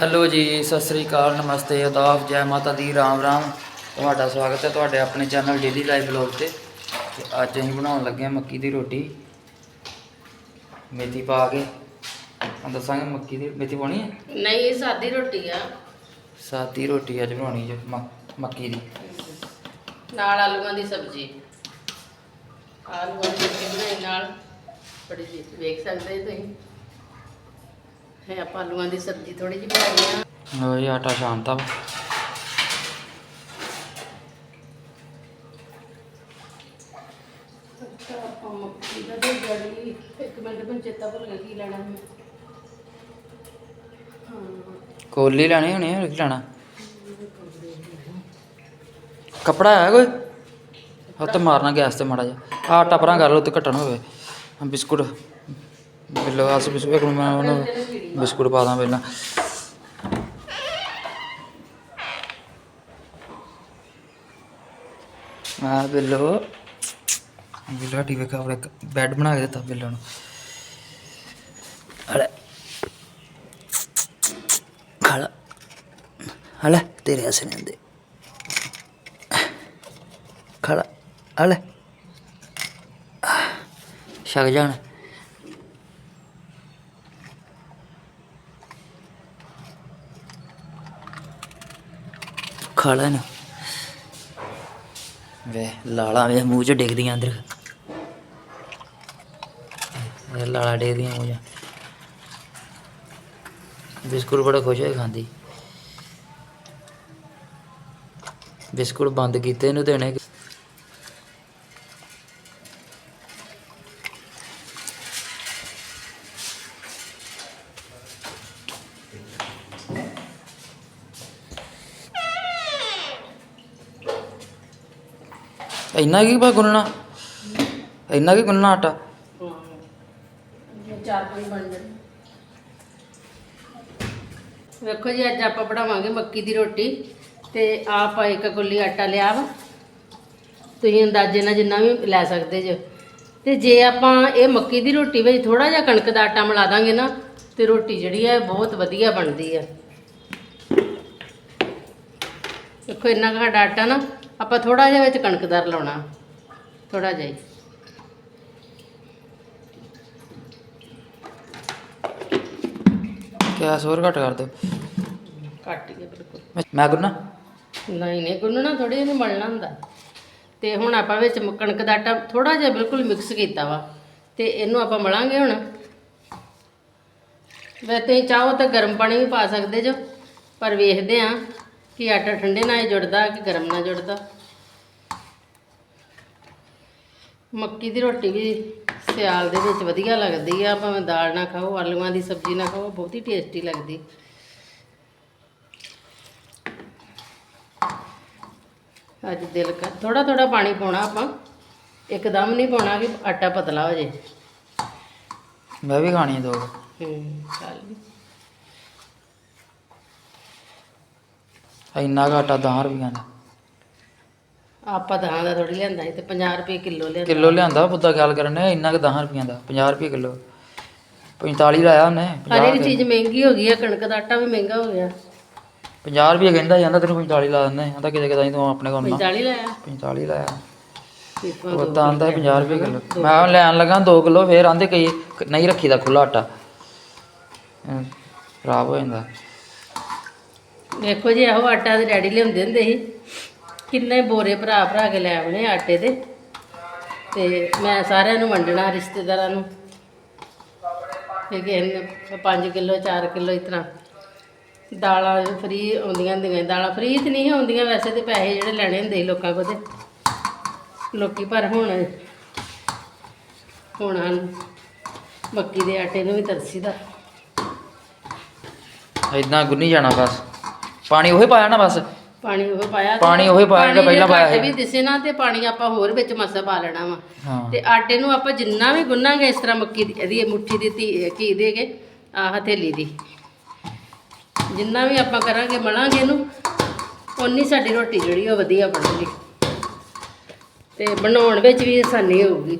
Hello ਜੀ ਸਤਿ ਸ੍ਰੀ ਅਕਾਲ ਨਮਸਤੇ ਆਦਾਬ ਜੈ ਮਾਤਾ ਦੀ ਰਾਮ ਰਾਮ। ਤੁਹਾਡਾ ਸਵਾਗਤ ਹੈ ਤੁਹਾਡੇ ਆਪਣੇ ਚੈਨਲ ਡੇਲੀ ਲਾਈਵ ਬਲੌਗ ਤੇ। ਤੇ ਅੱਜ ਅਸੀਂ ਬਣਾਉਣ ਲੱਗੇ ਹਾਂ ਮੱਕੀ ਦੀ ਰੋਟੀ। ਮੇਥੀ ਪਾ ਕੇ। ਹੁਣ ਦੱਸਾਂਗੇ ਮੱਕੀ ਦੀ ਮੇਥੀ ਪਾਉਣੀ ਹੈ? ਨਹੀਂ ਇਹ ਸਾਦੀ ਰੋਟੀ ਆ। ਸਾਦੀ ਰੋਟੀ ਅੱਜ ਬਣਾਉਣੀ ਜੀ ਮੱਕੀ ਦੀ। ਨਾਲ ਆਲੂਆਂ ਦੀ ਸਬਜ਼ੀ। ਆਲੂਆਂ ਦੀ ਸਬਜ਼ੀ ਬਣਾਈ ਨਾਲ। ਬੜੀ ਜੀ ਵੇਖ ਸਕਦੇ ਤੁਸੀਂ। ਹੈ ਆਪਾਂ ਆਲੂਆਂ ਦੀ ਸਬਜ਼ੀ ਥੋੜੀ ਜਿਹੀ ਬਣਾਈ ਆ ਲਓ ਜੀ ਆਟਾ ਛਾਣਤਾ ਕੋਲੀ ਲੈਣੀ ਹੋਣੀ ਹੈ ਕੀ ਲੈਣਾ? ਕਪੜਾ ਹੈ ਕੋਈ? ਹੱਥ ਮਾਰਨਾ ਗੈਸ ਤੇ ਮਾੜਾ ਜਿਹਾ। ਆਟਾ ਪਰਾਂ ਕਰ ਲਓ ਤੇ ਘਟਣ ਹੋਵੇ। ਆਹ ਬਿਸਕੁਟ ਬਿੱਲੋ ਆਸ ਬਿਸਕੁਟ ਇੱਕ ਮਿੰਟ ਮੈਂ ਉਹਨੂੰ ਬਿਸਕੁਟ ਪਾ ਦਾਂ ਪਹਿਲਾਂ। ਆ ਬਿੱਲੋ ਬਿੱਲੋ ਟੀਵੀ ਕਾ ਆਪਣੇ ਬੈੱਡ ਬਣਾ ਕੇ ਦਿੱਤਾ ਬਿੱਲੋ ਨੂੰ ਅਰੇ ਖੜਾ ਹਲੇ, ਤੇਰੇ ਐਸੇ ਨਹੀਂ ਹੁੰਦੇ ਖੜਾ ਹਲੇ। ਛਕ ਜਾਣ ਖੜਾ ਨਾ ਵੇ ਲਾਲਾ ਮੇਰੇ ਮੂੰਹ ਚ ਡਿੱਗਦੀਆਂ ਅੰਦਰ। ਇਹ ਲਾਲਾ ਡਿੱਗਦੀਆਂ ਮੂੰਹ ਚ। ਬਿਸਕੁਟ ਬੜਾ ਖੁਸ਼ ਹੋਏ ਖਾਂਦੀ। ਬਿਸਕੁਟ ਬੰਦ ਕੀਤੇ ਇਹਨੂੰ ਦੇਣੇ ਇੰਨਾ ਕੀ ਬਾ ਗੁੰਨਣਾ? ਇੰਨਾ ਕੀ ਗੁੰਨਣਾ ਆਟਾ? ਚਾਰ ਪੰਜ ਬਣ ਜਾਣ। ਵੇਖੋ ਜੀ, ਅੱਜ ਆਪਾਂ ਬਣਾਵਾਂਗੇ ਮੱਕੀ ਦੀ ਰੋਟੀ ਤੇ ਆਪ ਇੱਕ ਕੁੱਲੀ ਆਟਾ ਲਿਆ ਵਾ। ਤੁਸੀਂ ਅੰਦਾਜ਼ੇ ਨਾਲ ਜਿੰਨਾ ਵੀ ਲੈ ਸਕਦੇ ਜੇ। ਤੇ ਜੇ ਆਪਾਂ ਇਹ ਮੱਕੀ ਦੀ ਰੋਟੀ ਵਿੱਚ ਥੋੜਾ ਜਿਹਾ ਕਣਕ ਦਾ ਆਟਾ ਮਿਲਾ ਦਾਂਗੇ ਨਾ, ਤੇ ਰੋਟੀ ਜਿਹੜੀ ਹੈ ਬਹੁਤ ਵਧੀਆ ਬਣਦੀ ਹੈ ਦੇਖੋ ਇੰਨਾ ਕੁ ਸਾਡਾ ਆਟਾ ਨਾ ਆਪਾਂ ਥੋੜਾ ਜਿਹਾ ਵਿੱਚ ਕਣਕ ਦਾ ਰਲਾਉਣਾ। ਥੋੜਾ ਜਿਹਾ ਗੈਸ ਹੋਰ ਘੱਟ ਕਰ ਦਿਓ। ਘੱਟ ਹੀ ਹੈ ਬਿਲਕੁਲ। ਮੈਂ- ਗੁੰਨਾ ਨਹੀਂ ਨਹੀਂ ਗੁੰਨਣਾ ਥੋੜੀ ਇਹਨੂੰ ਮਲਣਾ ਹੁੰਦਾ। ਤੇ ਹੁਣ ਆਪਾਂ ਵਿੱਚ ਕਣਕ ਦਾ ਆਟਾ ਥੋੜਾ ਜਿਹਾ ਬਿਲਕੁਲ ਮਿਕਸ ਕੀਤਾ ਵਾ। ਤੇ ਇਹਨੂੰ ਆਪਾਂ ਮਲਾਂਗੇ ਹੁਣ। ਵੈਸੇ ਤੁਸੀਂ ਚਾਹੋ ਤਾਂ ਗਰਮ ਪਾਣੀ ਵੀ ਪਾ ਸਕਦੇ ਜੋ ਪਰ ਵੇਖਦੇ ਆ। ਕਿ ਆਟਾ ਠੰਡੇ ਨਾਲ ਹੀ ਜੁੜਦਾ ਕਿ ਗਰਮ ਨਾਲ ਜੁੜਦਾ? ਮੱਕੀ ਦੀ ਰੋਟੀ ਵੀ ਸਿਆਲ ਦੇ ਵਿੱਚ ਵਧੀਆ ਲੱਗਦੀ ਆ ਭਾਵੇਂ ਦਾਲ ਨਾਲ ਖਾਓ ਆਲੂਆਂ ਦੀ ਸਬਜ਼ੀ ਨਾਲ ਖਾਓ ਬਹੁਤ ਹੀ ਟੇਸਟੀ ਲੱਗਦੀ। ਅੱਜ ਦਿਲ ਕਰ ਥੋੜਾ ਥੋੜਾ ਪਾਣੀ ਪਾਉਣਾ ਆਪਾਂ। ਇੱਕਦਮ ਨਹੀਂ ਪਾਉਣਾ ਕਿ ਆਟਾ ਪਤਲਾ ਹੋ ਜੇ। ਮੈਂ ਵੀ ਖਾਣੀ ਦੋ। ਹੂੰ ਚੱਲ। ਇੰਨਾ ਆਟਾ 10 ਰੁਪਈਆਂ ਦਾ ਆਪਾਂ ਦਹਾਂ ਦਾ ਥੋੜੀ ਲਿਆਂਦਾ ਸੀ ਤੇ 50 ਰੁਪਏ ਕਿਲੋ ਲਿਆਂਦਾ। ਕਿਲੋ ਲਿਆਂਦਾ ਬੁੱਧਾ ਖਿਆਲ ਕਰਨ ਨੇ ਇੰਨਾ ਕੁ 10 ਰੁਪਈਆਂ ਦਾ 50 ਰੁਪਏ ਕਿਲੋ। 45 ਲਾਇਆ ਉਹਨੇ ਹਰ 50 ਇੱਕ ਚੀਜ਼ ਮਹਿੰਗੀ ਹੋ ਗਈ ਆ ਕਣਕ ਦਾ ਆਟਾ ਵੀ ਮਹਿੰਗਾ ਹੋ ਗਿਆ। 50 ਰੁਪਏ ਕਹਿੰਦਾ ਜਾਂਦਾ ਤੈਨੂੰ 45 ਲਾ ਦਿੰਦੇ ਕਹਿੰਦਾ ਕਿਤੇ ਕਿਤੇ ਤੂੰ ਆਪਣੇ ਕੋਲ ਨਾ। 45 ਲਾਇਆ। 45 ਲਾਇਆ। ਪੀਪਾ ਉਹ ਤਾਂ ਆਂਦਾ 50 ਰੁਪਏ ਕਿਲੋ। ਮੈਂ ਹੁਣ ਲੈਣ ਲੱਗਾ 2 ਕਿਲੋ ਫੇਰ ਆਂਦੇ ਕਈ ਨਹੀਂ ਰੱਖੀਦਾ ਖੁੱਲਾ ਆਟਾ। ਅਮ, ਖਰਾਬ ਹੋ ਜਾਂਦਾ। ਦੇਖੋ ਜੀ, ਇਹੋ ਆਟਾ ਤੇ ਡੈਡੀ ਲਿਆਉਂਦੇ ਹੁੰਦੇ ਸੀ। ਕਿੰਨੇ ਬੋਰੇ ਭਰਾ ਭਰਾ ਕੇ ਲੈ ਆਉਣੇ ਆਟੇ ਦੇ ਤੇ ਮੈਂ ਸਾਰਿਆਂ ਨੂੰ ਵੰਡਣਾ, ਰਿਸ਼ਤੇਦਾਰਾਂ ਨੂੰ। ਕਿ ਕਿਸੇ ਨੇ 5 ਕਿਲੋ 4 ਕਿਲੋ ਇਸ ਤਰ੍ਹਾਂ। ਦਾਲਾਂ ਫ੍ਰੀ ਆਉਂਦੀਆਂ ਹੁੰਦੀਆਂ ਦਾਲਾਂ ਫ੍ਰੀ ਤੇ ਨਹੀਂ ਆਉਂਦੀਆਂ ਵੈਸੇ ਤੇ ਪੈਸੇ ਜਿਹੜੇ ਲੈਣੇ ਹੁੰਦੇ ਸੀ ਲੋਕਾਂ ਕੋਲ ਤੇ। ਲੋਕੀ ਪਰ ਹੁਣ ਹੁਣ ਮੱਕੀ ਦੇ ਆਟੇ ਨੂੰ ਵੀ ਤਰਸੀਦਾ ਇਦਾਂ ਗੁੰਨੀ ਜਾਣਾ ਬਸ। ਪਾਣੀ ਉਹੀ ਪਾਇਆ ਨਾ ਬਸ? ਪਾਣੀ ਉਹ ਪਾਇਆ ਪਾਣੀ ਉਹੀ ਪਾਇਆ ਜਿਹੜਾ ਪਹਿਲਾਂ ਪਾਇਆ ਸੀ। ਵੀ ਦਿਸੇ ਨਾ ਤੇ ਪਾਣੀ ਆਪਾਂ ਹੋਰ ਵਿੱਚ ਮਸਾ ਪਾ ਲੈਣਾ ਵਾ। ਹਾਂ। ਤੇ ਆਟੇ ਨੂੰ ਆਪਾਂ ਜਿੰਨਾ ਵੀ ਗੁੰਨਾਂਗੇ ਇਸ ਤਰ੍ਹਾਂ ਮੱਕੀ ਦੀ ਇਹਦੀ ਇਹ ਮੁੱਠੀ ਦੀ ਧੀ- ਘੀ ਦੇ ਕੇ ਆ ਹਥੇਲੀ ਦੀ। ਜਿੰਨਾ ਵੀ ਆਪਾਂ ਕਰਾਂਗੇ ਮਲਾਂਗੇ ਇਹਨੂੰ ਓਨੀ ਸਾਡੀ ਰੋਟੀ ਜਿਹੜੀ ਉਹ ਵਧੀਆ ਬਣੇਗੀ। ਤੇ ਬਣਾਉਣ ਵਿੱਚ ਵੀ ਆਸਾਨੀ ਹੋਊਗੀ।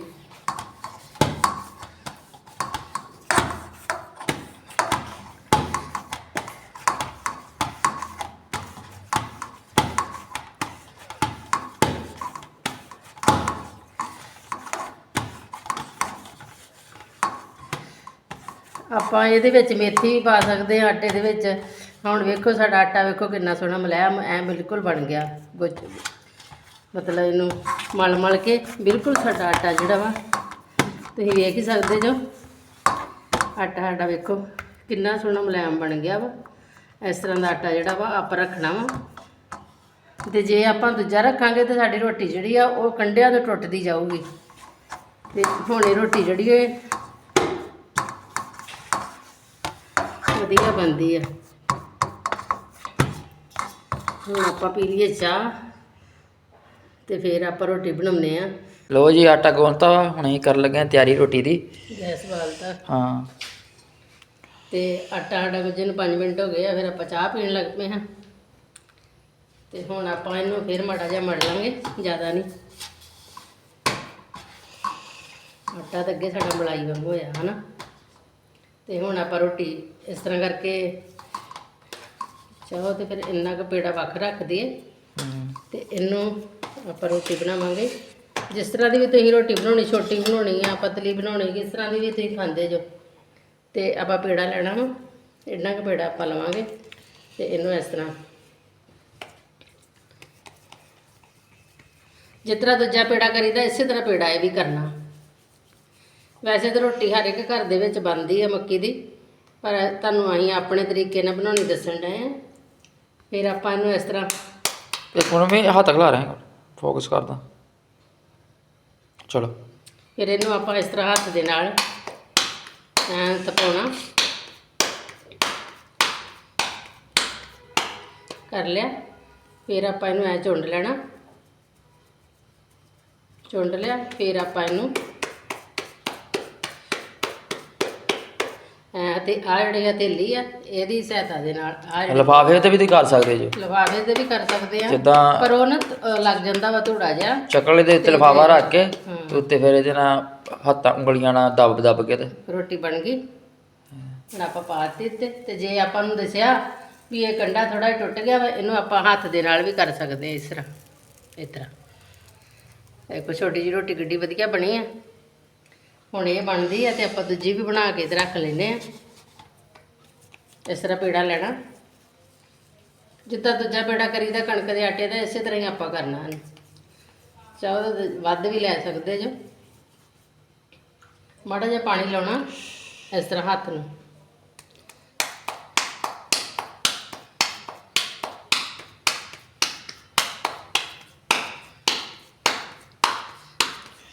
ਆਪਾਂ ਇਹਦੇ ਵਿੱਚ ਮੇਥੀ ਵੀ ਪਾ ਸਕਦੇ ਹਾਂ, ਆਟੇ ਦੇ ਵਿੱਚ। ਹੁਣ ਵੇਖੋ ਸਾਡਾ ਆਟਾ, ਵੇਖੋ ਕਿੰਨਾ ਸੋਹਣਾ ਮਲਾਇਆ ਐ ਬਿਲਕੁਲ ਬਣ ਗਿਆ। ਗੁੱਝ ਮਤਲਬ ਇਹਨੂੰ ਮਲ ਮਲ ਕੇ ਬਿਲਕੁਲ ਸਾਡਾ ਆਟਾ ਜਿਹੜਾ ਵਾ, ਤੁਸੀਂ ਵੇਖ ਹੀ ਸਕਦੇ ਜੋ। ਆਟਾ ਸਾਡਾ ਵੇਖੋ ਕਿੰਨਾ ਸੋਹਣਾ ਮੁਲਾਇਮ ਬਣ ਗਿਆ ਵਾ। ਇਸ ਤਰ੍ਹਾਂ ਦਾ ਆਟਾ ਜਿਹੜਾ ਵਾ ਆਪਾਂ ਰੱਖਣਾ ਵਾ। ਤੇ ਜੇ ਆਪਾਂ ਦੂਜਾ ਰੱਖਾਂਗੇ ਤੇ ਸਾਡੀ ਰੋਟੀ ਜਿਹੜੀ ਆ, ਉਹ ਕੰਡਿਆਂ ਤੋਂ ਟੁੱਟਦੀ ਜਾਊਗੀ। ਤੇ ਹੁਣ ਇਹ ਰੋਟੀ ਜਿਹੜੀ ਹੈ ਵਧੀਆ ਬਣਦੀ ਆ। ਹੁਣ ਆਪਾਂ ਪੀ ਲਈਏ ਚਾਹ ਤੇ ਫਿਰ ਆਪਾਂ ਰੋਟੀ ਬਣਾਉਨੇ ਆ। ਲੋ ਜੀ ਆਟਾ ਗੁੰਨਤਾ ਹੁਣ ਅਸੀਂ ਕਰਨ ਲੱਗੇ ਹਾਂ ਤਿਆਰੀ ਰੋਟੀ ਦੀ। ਗੈਸ ਬਾਲਤਾ ਹਾਂ। ਤੇ ਆਟਾ ਸਾਡਾ ਗੁੱਜੇ ਨੂੰ 5 ਮਿੰਟ ਹੋ ਗਏ ਆ ਫਿਰ ਆਪਾਂ ਚਾਹ ਪੀਣ ਲੱਗ ਪਏ ਹਾਂ ਤੇ ਹੁਣ ਆਪਾਂ ਇਹਨੂੰ ਫਿਰ ਮਾੜਾ ਜਿਹਾ ਮੜ ਲਾਂਗੇ ਜ਼ਿਆਦਾ ਨਹੀਂ। ਆਟਾ ਤਾਂ ਅੱਗੇ ਸਾਡਾ ਮਲਾਈ ਵਾਂਗੂ ਹੋਇਆ ਹਨਾ? ਤੇ ਹੁਣ ਆਪਾਂ ਰੋਟੀ ਇਸ ਤਰ੍ਹਾਂ ਕਰਕੇ ਚਾਹੋ ਤੇ ਫਿਰ ਇੰਨਾ ਕੁ ਪੇੜਾ ਵੱਖ ਰੱਖ ਦਈਏ। ਤੇ ਇਹਨੂੰ ਆਪਾਂ ਰੋਟੀ ਬਣਾਵਾਂਗੇ। ਜਿਸ ਤਰ੍ਹਾਂ ਦੀ ਵੀ ਤੁਸੀਂ ਰੋਟੀ ਬਣਾਉਣੀ ਛੋਟੀ ਬਣਾਉਣੀ ਆ ਪਤਲੀ ਬਣਾਉਣੀ ਕਿਸ ਤਰ੍ਹਾਂ ਦੀ ਵੀ ਤੁਸੀਂ ਖਾਂਦੇ ਜੋ। ਤੇ ਆਪਾਂ ਪੇੜਾ ਲੈਣਾ ਵਾ ਇੰਨਾ ਕੁ ਪੇੜਾ ਆਪਾਂ ਲਵਾਂਗੇ। ਤੇ ਇਹਨੂੰ ਇਸ ਤਰ੍ਹਾਂ ਜਿਸ ਤਰ੍ਹਾਂ ਦੂਜਾ ਪੇੜਾ ਕਰੀਦਾ ਇਸੇ ਤਰ੍ਹਾਂ ਪੇੜਾ ਇਹ ਵੀ ਕਰਨਾ। ਵੈਸੇ ਤਾਂ ਰੋਟੀ ਹਰ ਇੱਕ ਘਰ ਦੇ ਵਿੱਚ ਬਣਦੀ ਹੈ ਮੱਕੀ ਦੀ ਪਰ ਤੁਹਾਨੂੰ ਅਸੀਂ ਆਪਣੇ ਤਰੀਕੇ ਨਾਲ ਬਣਾਉਣੀ ਦੱਸਣ ਡਏ ਆ। ਫਿਰ ਆਪਾਂ ਇਹਨੂੰ ਇਸ ਤਰ੍ਹਾਂ ਇੱਕ ਮਿੰਟ ਮੈਂ ਹੱਥ ਖਲਾ ਰਿਹਾ ਫੋਕਸ ਕਰਦਾ। ਚਲੋ। ਫਿਰ ਇਹਨੂੰ ਆਪਾਂ ਇਸ ਤਰ੍ਹਾਂ ਹੱਥ ਦੇ ਨਾਲ ਐਂ ਤਪਾਉਣਾ। ਕਰ ਲਿਆ। ਫਿਰ ਆਪਾਂ ਇਹਨੂੰ ਐ ਚੁੰਡ ਲੈਣਾ। ਚੁੰਡ ਲਿਆ ਫਿਰ ਆਪਾਂ ਇਹਨੂੰ ਐ ਤੇ ਆ ਜਿਹੜੀ ਹਥੇਲੀ ਆ ਇਹਦੀ ਸਹਾਇਤਾ ਦੇ ਨਾਲ ਆ ਲਿਫਾਫੇ ਤੇ ਵੀ ਤੁਸੀਂ ਕਰ ਸਕਦੇ ਜੋ। ਲਵਾਵੇ ਤੇ ਵੀ ਕਰ ਸਕਦੇ ਆ। ਜਿੱਦਾਂ ਪਰ ਉਹ ਨਾ ਅ, ਲੱਗ ਜਾਂਦਾ ਵਾ ਥੋੜਾ ਜਿਹਾ। ਚੱਕਲੇ ਦੇ ਉੱਤੇ ਲਿਫਾਫਾ ਰੱਖ ਕੇ। ਤੇ ਉੱਤੇ ਫਿਰ ਇਹਦੇ ਨਾਲ ਹੱਥਾਂ ਉਂਗਲੀਆਂ ਨਾਲ ਦਬ ਦਬ ਕੇ ਤੇ। ਰੋਟੀ ਬਣ ਗਈ। ਹੁਣ ਆਪਾਂ ਪਾ ਦਿੱਤੇ ਤੇ ਜੇ ਆਪਾਂ ਨੂੰ ਦੱਸਿਆ ਵੀ ਇਹ ਕੰਡਾ ਥੋੜਾ ਜਿਹਾ ਟੁੱਟ ਗਿਆ ਵਾ ਇਹਨੂੰ ਆਪਾਂ ਹੱਥ ਦੇ ਨਾਲ ਵੀ ਕਰ ਸਕਦੇ ਹਾਂ ਇਸ ਤਰ੍ਹਾਂ ਇਸ ਤਰ੍ਹਾਂ। ਇੱਕ ਛੋਟੀ ਜਿਹੀ ਰੋਟੀ ਗੱਡੀ ਵਧੀਆ ਬਣੀ ਆ। ਹੁਣ ਇਹ ਬਣਦੀ ਆ ਤੇ ਆਪਾਂ ਦੂਜੀ ਵੀ ਬਣਾ ਕੇ ਤੇ ਰੱਖ ਲੈਨੇ ਆ। ਇਸ ਤਰ੍ਹਾਂ ਪੇੜਾ ਲੈਣਾ। ਜਿੱਦਾਂ ਦੂਜਾ ਪੇੜਾ ਕਰੀਦਾ ਕਣਕ ਦੇ ਆਟੇ ਦਾ, ਇਸੇ ਤਰ੍ਹਾਂ ਹੀ ਆਪਾਂ ਕਰਨਾ ਹੈ ਚਾਹੋ ਤਾਂ ਵੱਧ ਵੀ ਲੈ ਸਕਦੇ ਜੋ। ਮਾੜਾ ਜਿਹਾ ਪਾਣੀ ਲਾਉਣਾ ਇਸ ਤਰ੍ਹਾਂ ਹੱਥ ਨੂੰ।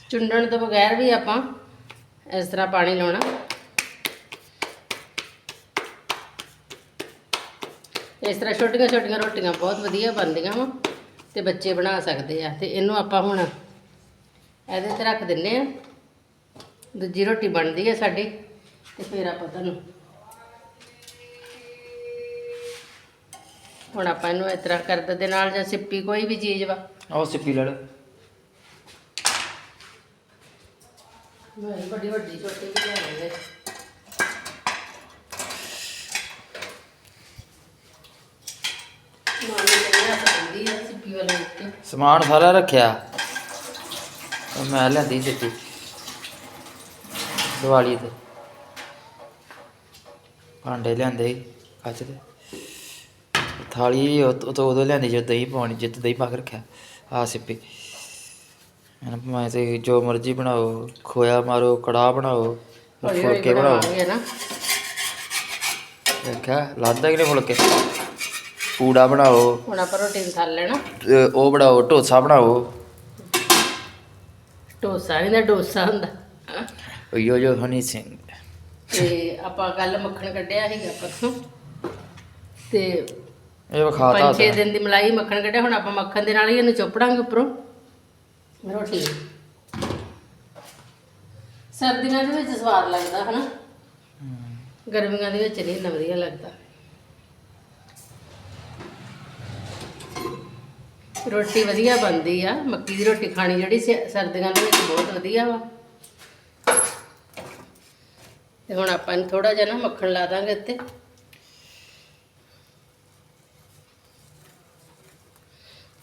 ਚੁੰਡਣ ਤੋਂ ਬਗੈਰ ਵੀ ਆਪਾਂ ਇਸ ਤਰ੍ਹਾਂ ਪਾਣੀ ਲਾਉਣਾ। ਇਸ ਤਰ੍ਹਾਂ ਛੋਟੀਆਂ ਛੋਟੀਆਂ ਰੋਟੀਆਂ ਬਹੁਤ ਵਧੀਆ ਬਣਦੀਆਂ ਵਾ ਤੇ ਬੱਚੇ ਬਣਾ ਸਕਦੇ ਆ। ਤੇ ਇਹਨੂੰ ਆਪਾਂ ਹੁਣ ਇਹਦੇ ਤੇ ਰੱਖ ਦਿੰਨੇ ਆ। ਦੂਜੀ ਰੋਟੀ ਬਣਦੀ ਹੈ ਸਾਡੀ ਤੇ ਫਿਰ ਆਪਾਂ ਤੁਹਾਨੂੰ ਹੁਣ ਆਪਾਂ ਇਹਨੂੰ ਇਸ ਤਰ੍ਹਾਂ ਕਰਦ ਦੇ ਨਾਲ ਜਾਂ ਸਿੱਪੀ ਕੋਈ ਵੀ ਚੀਜ਼ ਵਾ। ਉਹ ਸਿੱਪੀ ਲੜ ਮੈਂ ਵੱਡੀ ਵੱਡੀ ਛੋਟੀ ਵੀ ਲਿਆਵਾਂਗੇ ਮਾਮੀ ਕਹਿੰਦਾ ਸਕਦੀ ਹੈ ਸਿੱਪੀ ਵਾਲੇ ਸਮਾਨ ਸਾਰਾ ਰੱਖਿਆ। ਮੈਂ ਲੈਂਦੀ ਸਿੱਪੀ ਦੀਵਾਲੀ ਤੇ। ਭਾਂਡੇ ਲਿਆਂਦੇ ਕੱਚ ਦੇ। ਥਾਲੀ ਉਹ ਤੋਂ ਉਦੋਂ ਲਿਆਂਦੀ ਜਦ ਦਹੀਂ ਪਾਉਣੀ ਜਿੱਤ ਦਹੀਂ ਪਾ ਕੇ ਰੱਖਿਆ। ਆ ਸਿੱਪੀ। ਮੈਂ ਤੇ ਜੋ ਮਰਜ਼ੀ ਬਣਾਓ ਖੋਇਆ ਮਾਰੋ ਕੜਾਹ ਬਣਾਓ ਫੁਲਕੇ ਬਣਾਓ। ਬਣਾਵਾਂਗੇ ਨਾ। ਦੇਖਿਆ ਨਹੀਂ ਫੁਲਕੇ। ਪੂੜਾ ਬਣਾਓ। ਹੁਣ ਆਪਾਂ ਰੋਟੀ ਥੱਲ ਲੈਣਾ। ਤੇ ਉਹ ਬਣਾਓ ਡੋਸਾ ਬਣਾਓ। ਡੋਸਾ ਇਹਦਾ ਡੋਸਾ ਹੁੰਦਾ। ਉਯੋ ਜੋ ਹਨੀ ਸਿੰਘ। ਤੇ ਆਪਾਂ ਕੱਲ ਮੱਖਣ ਕੱਢਿਆ ਸੀਗਾ ਪਰਸੋਂ ਤੇ। ਇਹ ਵਿਖਾਤਾ ਪੰਜ ਦਿਨ ਦੀ ਮਲਾਈ ਮੱਖਣ ਕੱਢਿਆ ਹੁਣ ਆਪਾਂ ਮੱਖਣ ਦੇ ਨਾਲ ਹੀ ਇਹਨੂੰ ਚੋਪੜਾਂਗੇ ਉੱਪਰੋਂ। ਰੋਟੀ। ਸਰਦੀਆਂ ਦੇ ਵਿੱਚ ਸਵਾਦ ਲੱਗਦਾ ਹਨਾ? ਗਰਮੀਆਂ ਦੇ ਵਿੱਚ ਨਹੀਂ ਇੰਨਾ ਵਧੀਆ ਲੱਗਦਾ। ਰੋਟੀ ਵਧੀਆ ਬਣਦੀ ਆ। ਮੱਕੀ ਦੀ ਰੋਟੀ ਖਾਣੀ ਜਿਹੜੀ ਸ- ਸਰਦੀਆਂ ਦੇ ਵਿੱਚ ਬਹੁਤ ਵਧੀਆ ਵਾ। ਤੇ ਹੁਣ ਆਪਾਂ ਇਹਨੂੰ ਥੋੜਾ ਜਿਹਾ ਨਾ ਮੱਖਣ ਲਾ ਦਾਂਗੇ ਉੱਤੇ।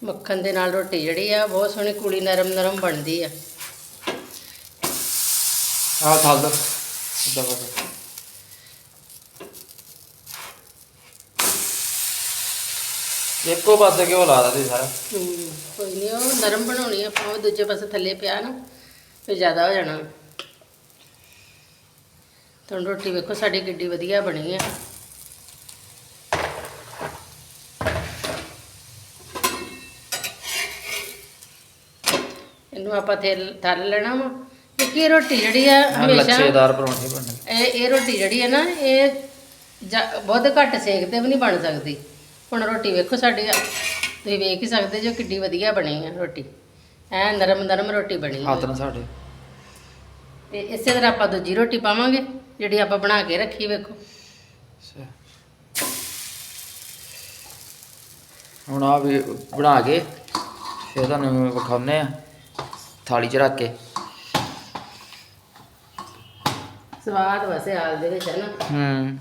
ਮੱਖਣ ਦੇ ਨਾਲ ਰੋਟੀ ਜਿਹੜੀ ਆ, ਬਹੁਤ ਸੋਹਣੀ ਕੁੜੀ ਨਰਮ ਨਰਮ ਬਣਦੀ ਆ। ਆ ਥੱਲ। ਦੋ ਇੱਕੋ ਪਾਸੇ ਕਿਉਂ ਲਾ ਦਿੱਤੀ ਸਾਰਾ। ਕੋਈ ਨਹੀਂ ਉਹ ਨਰਮ ਬਣਾਉਣੀ ਆ ਆਪਾਂ ਉਹ ਦੂਜੇ ਪਾਸੇ ਥੱਲੇ ਪਿਆ ਨਾ ਫਿਰ ਜ਼ਿਆਦਾ ਹੋ ਜਾਣਾ। ਤੁਹਾਨੂੰ ਰੋਟੀ ਵੇਖੋ ਸਾਡੀ ਕਿੱਡੀ ਵਧੀਆ ਬਣੀ ਆ। ਇਹਨੂੰ ਆਪਾਂ ਤੇਲ ਤਲ ਲੈਣਾ ਵਾ। ਕਿਉਂਕਿ ਇਹ ਰੋਟੀ ਜਿਹੜੀ ਆ ਹਮੇਸ਼ਾ ਲੱਛੇਦਾਰ ਪਰੌਂਠੇ ਬਣਨੇ ਇਹ ਇਹ ਰੋਟੀ ਜਿਹੜੀ ਹੈ ਨਾ ਇਹ ਜਾ- ਬਹੁਤ ਘੱਟ ਸੇਕ ਤੇ ਵੀ ਨਹੀਂ ਬਣ ਸਕਦੀ। ਹੁਣ ਰੋਟੀ ਵੇਖੋ ਸਾਡੀ ਤੁਸੀਂ ਵੇਖ ਹੀ ਸਕਦੇ ਜੋ ਕਿੱਡੀ ਵਧੀਆ ਬਣੀ ਹੈ ਰੋਟੀ। ਐ ਨਰਮ ਨਰਮ ਰੋਟੀ ਬਣੀ ਹੱਥ ਹੈ ਨਾਲ ਸਾਡੇ। ਤੇ ਇਸੇ ਤਰ੍ਹਾਂ ਆਪਾਂ ਦੂਜੀ ਰੋਟੀ ਪਾਵਾਂਗੇ ਜਿਹੜੀ ਆਪਾਂ ਬਣਾ ਕੇ ਰੱਖੀ ਵੇਖੋ। ਹੁਣ ਆ ਵੀ ਬਣਾ ਕੇ ਫਿਰ ਤੁਹਾਨੂੰ ਵਿਖਾਉਨੇ ਆ ਥਾਲੀ 'ਚ ਰੱਖ ਕੇ। ਸਵਾਦ ਵਸੇ ਹਾਲ ਦੇ ਵਿੱਚ ਹੈ ਨਾ। ਹੂੰ।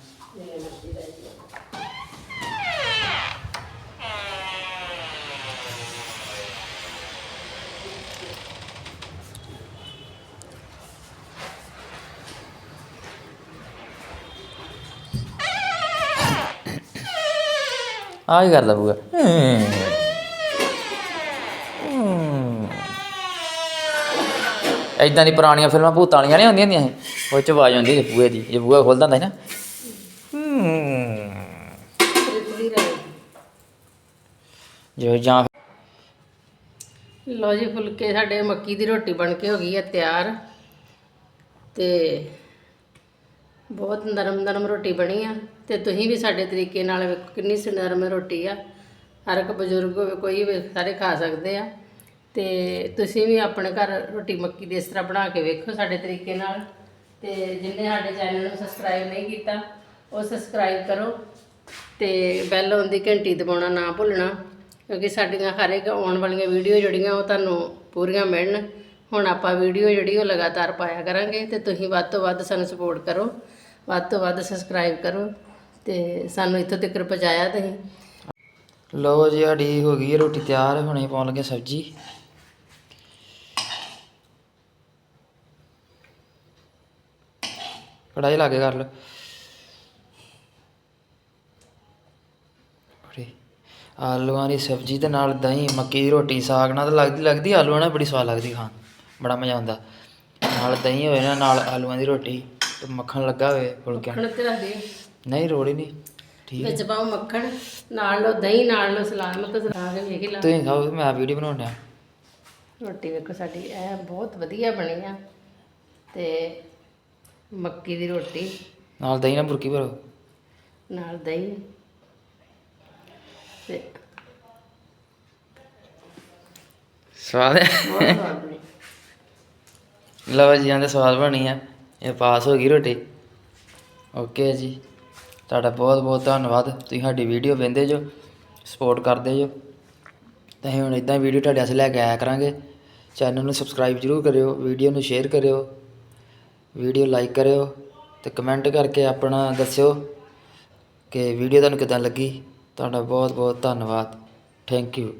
ਆ ਹੀ ਕਰਦਾ ਬੂਗਾ ਇਦਾਂ ਦੀ ਪੁਰਾਣੀਆਂ ਫਿਲਮਾਂ ਭੂਤਾਂ ਵਾਲੀਆਂ ਨਹੀਂ ਹੁੰਦੀਆਂ ਹੁੰਦੀਆਂ ਸੀ ਉਹ ਚ ਆਵਾਜ਼ ਆਉਂਦੀ ਸੀ ਬੂਹੇ ਦੀ, ਜੇ ਬੂਹਾ ਖੋਲਦਾ ਹੁੰਦਾ ਸੀ ਨਾ। ਹੂੰ। ਜੋ ਜਾਂ ਲੋ ਜੀ ਫੁਲਕੇ, ਸਾਡੇ ਮੱਕੀ ਦੀ ਰੋਟੀ ਬਣ ਕੇ ਹੋ ਗਈ ਹੈ ਤਿਆਰ। ਤੇ ਬਹੁਤ ਨਰਮ ਨਰਮ ਰੋਟੀ ਬਣੀ ਆ। ਤੇ ਤੁਸੀਂ ਵੀ ਸਾਡੇ ਤਰੀਕੇ ਨਾਲ ਵੇਖੋ ਕਿੰਨੀ ਸ ਰੋਟੀ ਆ। ਹਰ ਇੱਕ ਬਜ਼ੁਰਗ ਹੋਵੇ, ਕੋਈ ਵੀ ਸਾਰੇ ਖਾ ਸਕਦੇ ਆ। ਤੇ ਤੁਸੀਂ ਵੀ ਆਪਣੇ ਘਰ ਰੋਟੀ ਮੱਕੀ ਦੀ ਇਸ ਤਰ੍ਹਾਂ ਬਣਾ ਕੇ ਵੇਖੋ ਸਾਡੇ ਤਰੀਕੇ ਨਾਲ। ਤੇ ਜਿੰਨੇ ਸਾਡੇ ਚੈਨਲ ਨੂੰ ਸਬਸਕ੍ਰਾਈਬ ਨਹੀਂ ਕੀਤਾ, ਉਹ ਸਬਸਕ੍ਰਾਈਬ ਕਰੋ। ਤੇ ਬੈਲ ਆਉਣ ਦੀ ਘੰਟੀ ਦਬਾਉਣਾ ਨਾ ਭੁੱਲਣਾ, ਕਿਉਂਕਿ ਸਾਡੀਆਂ ਹਰ ਇੱਕ ਆਉਣ ਵਾਲੀਆਂ ਵੀਡੀਓ ਜਿਹੜੀਆਂ ਉਹ ਤੁਹਾਨੂੰ ਪੂਰੀਆਂ ਮਿਲਣ। ਹੁਣ ਆਪਾਂ ਵੀਡੀਓ ਜਿਹੜੀ ਉਹ ਲਗਾਤਾਰ ਪਾਇਆ ਕਰਾਂਗੇ ਤੇ ਤੁਸੀਂ ਵੱਧ ਤੋਂ ਵੱਧ ਸਾਨੂੰ ਸਪੋਰਟ ਕਰੋ, ਵੱਧ ਤੋਂ ਵੱਧ ਸਬਸਕ੍ਰਾਈਬ ਕਰੋ। ਤੇ ਸਾਨੂੰ ਇੱਥੋਂ ਤੱਕ ਪਹੁੰਚਾਇਆ ਤੁਸੀਂ। ਲਓ ਜੀ ਸਾਡੀ ਹੋ ਗਈ ਹੈ ਰੋਟੀ ਤਿਆਰ ਹੁਣੇ ਪਾਉਣ ਲੱਗੇ ਸਬਜ਼ੀ। ਕੜਾਈ ਲਾ ਕੇ ਕਰ ਲਓ। ਬੜੀ ਆਲੂਆਂ ਦੀ ਸਬਜ਼ੀ ਦੇ ਨਾਲ ਦਹੀਂ ਮੱਕੀ ਦੀ ਰੋਟੀ ਸਾਗ ਨਾਲ ਤਾਂ ਲੱਗਦੀ ਲੱਗਦੀ ਆਲੂਆਂ ਨਾਲ ਬੜੀ ਸਵਾਦ ਲੱਗਦੀ ਖਾਣ। ਬੜਾ ਮਜ਼ਾ ਆਉਂਦਾ। ਨਾਲ ਦਹੀਂ ਹੋਵੇ ਨਾ ਨਾਲ ਆਲੂਆਂ ਦੀ ਰੋਟੀ ਤੇ ਮੱਖਣ ਲੱਗਾ ਹੋਵੇ ਫੁਲਕਿਆਂ। ਮੱਖਣ ਤੇ ਰੱਖ ਦਿਓ ਨਹੀਂ ਰੋੜ ਨਹੀਂ। ਠੀਕ ਹੈ। ਵਿੱਚ ਪਾਓ ਮੱਖਣ ਨਾਲ ਲਓ ਦਹੀਂ ਨਾਲ ਲਓ ਸਲਾਦ ਮੈਂ ਤਾਂ ਸਲਾਦ ਵੇਖ ਹੀ ਲਾ ਤੁਸੀਂ ਖਾਓ ਮੈਂ ਵੀਡੀਓ ਬਣਾਉਣਾ ਰੋਟੀ ਵੇਖੋ ਸਾਡੀ ਐ ਬਹੁਤ ਵਧੀਆ ਬਣੀ ਆ। ਤੇ ਮੱਕੀ ਦੀ ਰੋਟੀ। ਨਾਲ ਦਹੀਂ ਨਾਲ ਬੁਰਕੀ ਭਰੋ। ਨਾਲ ਦਹੀਂ। ਤੇ ਸਵਾਦ ਹੈ। ਬਹੁਤ ਸਵਾਦ ਬਣੀ। ਲਓ ਜੀ ਆਂਦੇ ਸਵਾਦ ਬਣੀ ਆ। ਇਹ ਪਾਸ ਹੋ ਗਈ ਰੋਟੀ। ਓਕੇ ਜੀ। ਤੁਹਾਡਾ ਬਹੁਤ ਬਹੁਤ ਧੰਨਵਾਦ। ਤੁਸੀਂ ਸਾਡੀ ਵੀਡੀਓ ਵੇਖਦੇ ਜੋ ਸਪੋਰਟ ਕਰਦੇ ਜੋ। ਤੇ ਅਸੀਂ ਹੁਣ ਇਦਾਂ ਵੀਡੀਓ ਤੁਹਾਡੇ ਵਾਸਤੇ ਲੈ ਕੇ ਆਇਆ ਕਰਾਂਗੇ। ਚੈਨਲ ਨੂੰ ਸਬਸਕ੍ਰਾਈਬ ਜਰੂਰ ਕਰਿਓ, ਵੀਡੀਓ ਨੂੰ ਸ਼ੇਅਰ ਕਰਿਓ, ਵੀਡੀਓ ਲਾਈਕ ਕਰਿਓ ਤੇ ਕਮੈਂਟ ਕਰਕੇ ਆਪਣਾ ਦੱਸਿਓ ਕਿ ਵੀਡੀਓ ਤੁਹਾਨੂੰ ਕਿਦਾਂ ਲੱਗੀ। ਤੁਹਾਡਾ ਬਹੁਤ ਬਹੁਤ ਧੰਨਵਾਦ। Thank you